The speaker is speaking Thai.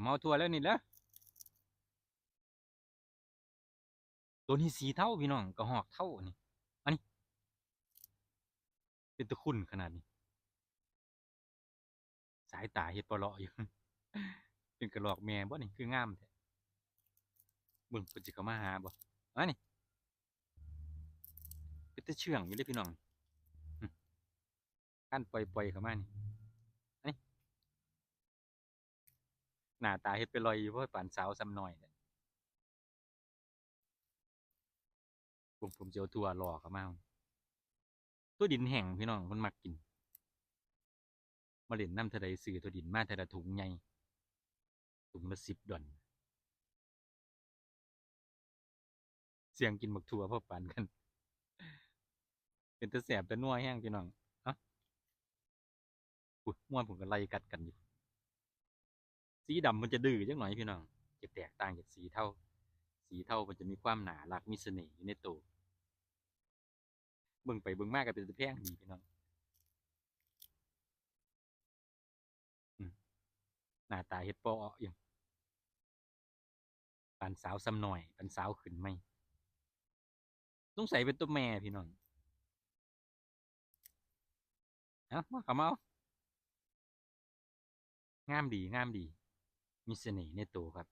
ผมเอาทัวแล้วนี่แล้วตัวนี้สีเท่าพี่น้องกระหอกเท่านี่อันนี้ เป็นตะคุณขนาดนี้ สายตาเฮ็ดปลาะอยู่เป็นกระหลอกแม่บ่นี่คืองามแท้บิ่งเพิ่นสิเขามาหาบ่อันนี้เป็นตะเชื่องอยู่เลยพี่น้องขั้นปล่อยๆเข้ามานี่ หน้าตาเฮ็ดไปลอยอยู่เพราะว่าปานสาวซ้ำน้อยเนี่ยผมผมจะเอาตัวหลอกเข้ามาตัวดินแห้งพี่น้องมันมักกินมาเล่นน้ำทะเลซื้อตัวดินมาทะเลถุงใหญ่ถุงละสิบดอนเสียงกินหมักถั่วพ่อปานกัน เป็นตะแสบตะนัวแห้งพี่น้องอะอุ้ยม่วนผมก็ไล่กัดกันอยู่ สีดำมันจะดื้อจังหน่อยพี่น้องจะแตกต่างจากสีเทาสีเทามันจะมีความหนาหลักมีเสน่ห์อยู่ในตัวเบิ่งไปเบิ่งมากก็เป็นตะแพงดีพี่น้องหน้าตาเฮ็ดปอออย่างปานสาวซ้ำหน่อยปานสาวขึ้นไหมต้องใส่เป็นตัวแม่พี่น้องเอามาขามาเอางามดีงามดี มีเสน่ห์ในตัวครับ